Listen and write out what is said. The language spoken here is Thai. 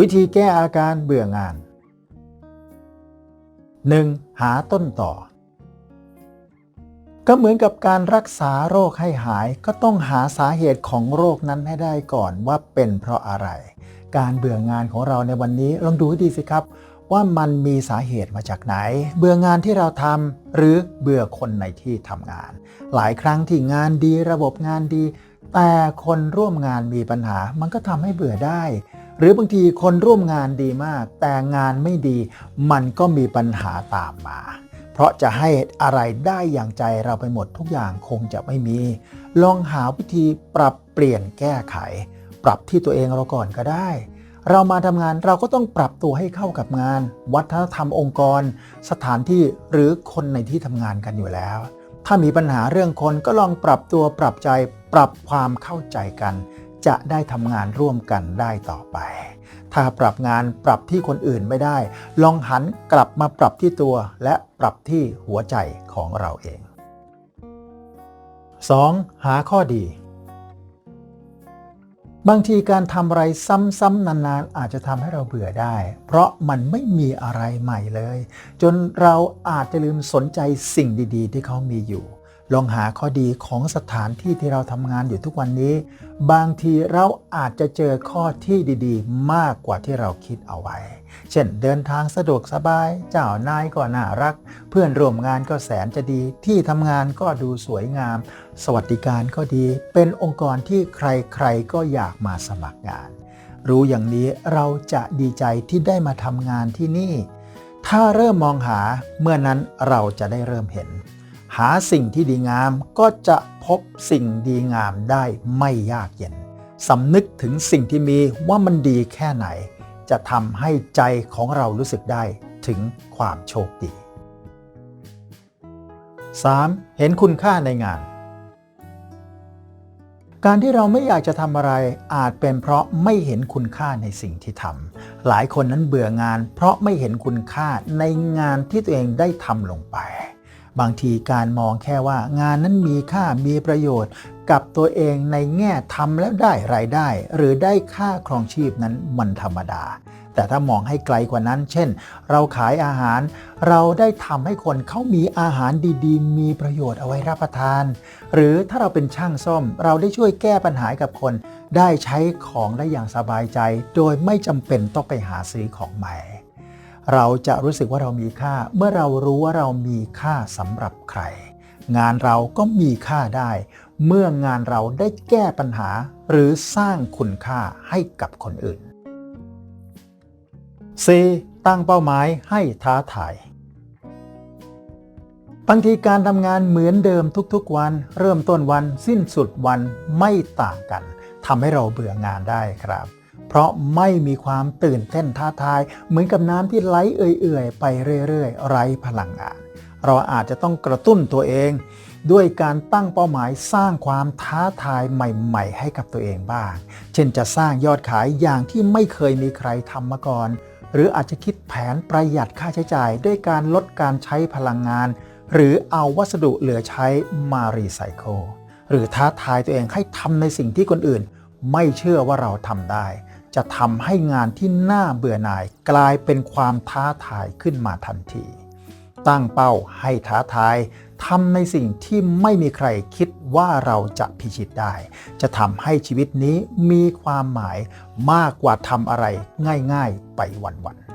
วิธีแก้อาการเบื่องาน 1. หาต้นต่อ ก็เหมือนกับการรักษาโรคให้หายก็ต้องหาสาเหตุของโรคนั้นให้ได้ก่อนว่าเป็นเพราะอะไร การเบื่องานของเราในวันนี้ลองดูให้ดีสิครับ ว่ามันมีสาเหตุมาจากไหน เบื่องานที่เราทำหรือเบื่อคนในที่ทำงาน หลายครั้งที่งานดีระบบงานดี แต่คนร่วมงานมีปัญหามันก็ทำให้เบื่อได้ หรือบางทีคนร่วมงานดีมาก แต่งานไม่ดี มันก็มีปัญหาตามมา เพราะจะให้อะไรได้อย่างใจเราไปหมดทุกอย่างคงจะไม่มี ลองหาวิธีปรับเปลี่ยนแก้ไข ปรับที่ตัวเองเราก่อนก็ได้ เรามาทำงานเราก็ต้องปรับตัวให้เข้ากับงาน วัฒนธรรมองค์กร สถานที่หรือคนในที่ทำงานกันอยู่แล้ว ถ้ามีปัญหาเรื่องคนก็ลองปรับตัวปรับใจ ปรับความเข้าใจกัน จะได้ทำงานร่วมกันได้ต่อไป ถ้าปรับงานปรับที่คนอื่นไม่ได้ ลองหันกลับมาปรับที่ตัวและปรับที่หัวใจของเราเอง 2. หาข้อดี บางทีการทำอะไรซ้ำๆนานๆ อาจจะทำให้เราเบื่อได้ เพราะมันไม่มีอะไรใหม่เลย จนเราอาจจะลืมสนใจสิ่งดี ๆ ที่เขามีอยู่ ลองหาข้อดีของสถานที่ที่เราทำงานอยู่ทุกวันนี้ บางทีเราอาจจะเจอข้อที่ดีๆ มากกว่าที่เราคิดเอาไว้ เช่นเดินทางสะดวกสบาย เจ้านายก็น่ารัก เพื่อนร่วมงานก็แสนจะดี ที่ทำงานก็ดูสวยงาม สวัสดิการก็ดี เป็นองค์กรที่ใครๆก็อยากมาสมัครงาน รู้อย่างนี้เราจะดีใจที่ได้มาทำงานที่นี่ ถ้าเริ่มมองหาเมื่อนั้นเราจะได้เริ่มเห็น หาสิ่งที่ดีงามก็จะพบสิ่งดีงามได้ไม่ยากเย็นสำนึกถึงสิ่งที่มีว่ามันดีแค่ไหน จะทำให้ใจของเรารู้สึกได้ถึงความโชคดี 3. เห็นคุณค่าในงาน การที่เราไม่อยากจะทำอะไรอาจเป็นเพราะไม่เห็นคุณค่าในสิ่งที่ทำหลายคนนั้นเบื่องาน เพราะไม่เห็นคุณค่าในงานที่ตัวเองได้ทำลงไป บางทีการมองแค่ว่างานนั้นมีค่ามีประโยชน์ กับตัวเองในแง่ทำแล้วได้รายได้ หรือได้ค่าครองชีพนั้นมันธรรมดา แต่ถ้ามองให้ไกลกว่านั้น เช่น เราขายอาหาร เราได้ทำให้คนเขามีอาหารดีๆ มีประโยชน์เอาไว้รับประทาน หรือถ้าเราเป็นช่างซ่อม เราได้ช่วยแก้ปัญหากับคน ได้ใช้ของได้อย่างสบายใจ โดยไม่จำเป็นต้องไปหาซื้อของใหม่ เราจะรู้สึกว่าเรามีค่า เมื่อเรารู้ว่าเรามีค่าสำหรับใคร งานเราก็มีค่าได้ เมื่องานเราได้แก้ปัญหาหรือสร้างคุณค่าให้กับคนอื่น 4. ตั้งเป้าหมายให้ท้าทายบางทีการทำงานเหมือนเดิมทุกๆวัน เริ่มต้นวันสิ้นสุดวันไม่ต่างกันทำให้เราเบื่องานได้ครับ เพราะไม่มีความตื่นเต้นท้าทาย เหมือนกับน้ำที่ไหลเอื่อยๆ ไปเรื่อยๆ ไร้พลังงาน เราอาจจะต้องกระตุ้นตัวเอง ด้วยการตั้งเป้าหมายสร้างความท้าทายใหม่ๆ ให้กับตัวเองบ้าง เช่นจะสร้างยอดขายอย่างที่ไม่เคยมีใครทำมาก่อน หรืออาจจะคิดแผนประหยัดค่าใช้จ่าย ด้วยการลดการใช้พลังงาน หรือเอาวัสดุเหลือใช้มารีไซเคิลหรือท้าทายตัวเองให้ทำในสิ่งที่คนอื่น ไม่เชื่อว่าเราทำได้ จะทำให้งานที่น่าเบื่อหน่ายกลายเป็นความท้าทายขึ้นมาทันที ตั้งเป้าให้ท้าทายทำในสิ่งที่ไม่มีใครคิดว่าเราจะพิชิตได้ จะทำให้ชีวิตนี้มีความหมายมากกว่าทำอะไรง่าย ๆ ไปวันๆ